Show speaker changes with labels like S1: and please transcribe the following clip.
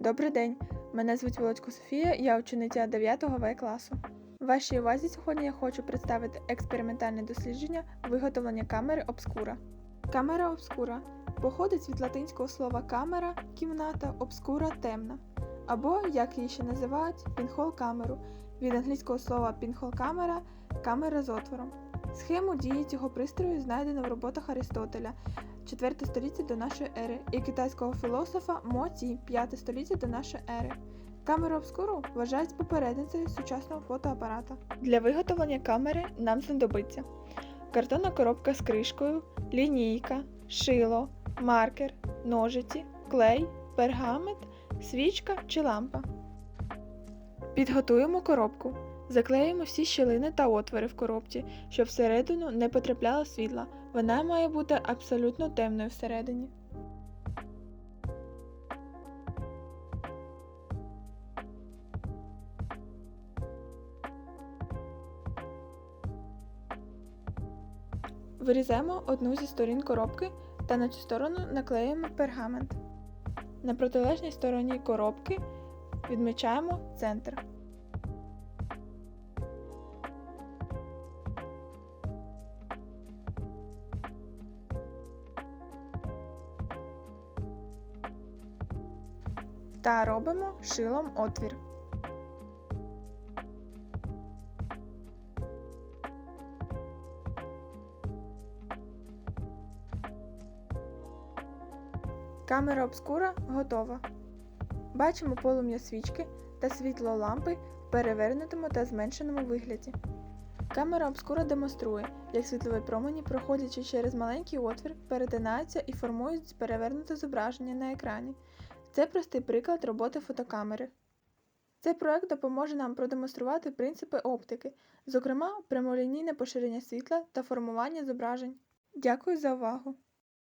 S1: Добрий день, мене звуть Володько Софія, я учениця 9 В класу. Вашій увазі сьогодні я хочу представити експериментальне дослідження виготовлення камери обскура. Камера обскура походить від латинського слова камера, кімната, обскура темна, або, як її ще називають, пінхол камеру, від англійського слова пінхол камера камера з отвором. Схему дії цього пристрою знайдено в роботах Аристотеля 4 століття до нашої ери і китайського філософа Мо Ці 5 століття до нашої ери. Камеру обскуру вважають попередницею сучасного фотоапарата. Для виготовлення камери нам знадобиться картонна коробка з кришкою, лінійка, шило, маркер, ножиці, клей, пергамент, свічка чи лампа. Підготуємо коробку. Заклеїмо всі щілини та отвори в коробці, щоб всередину не потрапляло світла. Вона має бути абсолютно темною всередині. Вирізаємо одну зі сторін коробки та на цю сторону наклеїмо пергамент. На протилежній стороні коробки відмічаємо центр. Та робимо шилом отвір. Камера обскура готова. Бачимо полум'я свічки та світло лампи в перевернутому та зменшеному вигляді. Камера обскура демонструє, як світлові промені, проходячи через маленький отвір, перетинаються і формують перевернуте зображення на екрані. Це простий приклад роботи фотокамери. Цей проект допоможе нам продемонструвати принципи оптики, зокрема прямолінійне поширення світла та формування зображень. Дякую за увагу!